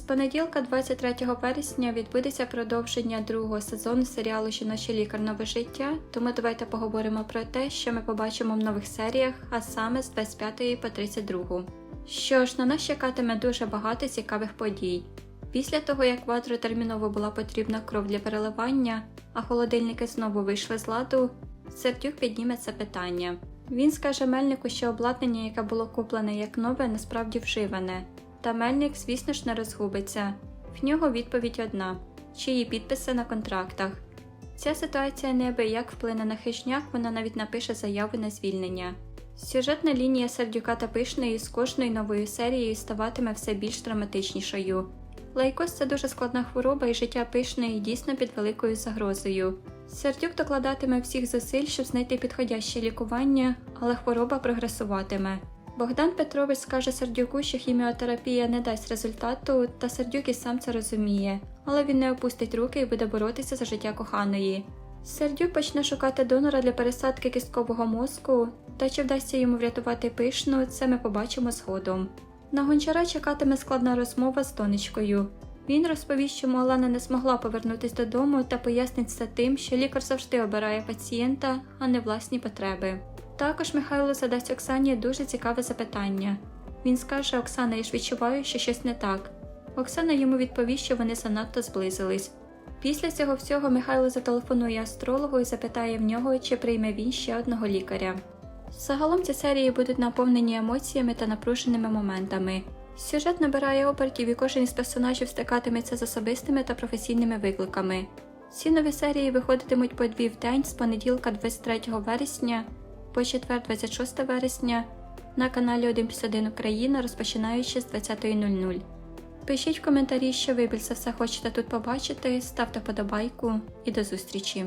понеділка, 23 вересня, відбудеться продовження другого сезону серіалу Жіночий лікар нове життя. Тому давайте поговоримо про те, що ми побачимо в нових серіях, а саме з 25 по 32. Що ж, на нас чекатиме дуже багато цікавих подій. Після того, як Ватру терміново була потрібна кров для переливання, а холодильники знову вийшли з ладу, Сердюк підніме це питання. Він скаже Мельнику, що обладнання, яке було куплене як нове, насправді вживане. Та Мельник, звісно ж, не розгубиться. В нього відповідь одна: чиї підписи на контрактах. Ця ситуація неабияк вплине на хижняк, вона навіть напише заяву на звільнення. Сюжетна лінія Сердюка та Пишної з кожною новою серією ставатиме все більш драматичнішою. Лайкоз це дуже складна хвороба, і життя пишної дійсно під великою загрозою. Сердюк докладатиме всіх зусиль, щоб знайти підходяще лікування, але хвороба прогресуватиме. Богдан Петрович скаже Сердюку, що хіміотерапія не дасть результату, та Сердюк і сам це розуміє, але він не опустить руки і буде боротися за життя коханої. Сердюк почне шукати донора для пересадки кісткового мозку, та чи вдасться йому врятувати пишну, це ми побачимо згодом. На гончара чекатиме складна розмова з донечкою. Він розповість, чому Олена не змогла повернутися додому та пояснить це тим, що лікар завжди обирає пацієнта, а не власні потреби. Також Михайло задасть Оксані дуже цікаве запитання. Він скаже Оксана, я ж відчуваю, що щось не так. Оксана йому відповість, що вони занадто зблизились. Після цього всього Михайло зателефонує астрологу і запитає в нього, чи прийме він ще одного лікаря. Загалом ці серії будуть наповнені емоціями та напруженими моментами. Сюжет набирає обертів і кожен із персонажів стикатиметься з особистими та професійними викликами. Ці нові серії виходитимуть по дві в день з понеділка 23 вересня по четвер 26 вересня на каналі 1+1 Україна, розпочинаючи з 20.00. Пишіть в коментарі, що ви більше все хочете тут побачити, ставте подобайку і до зустрічі!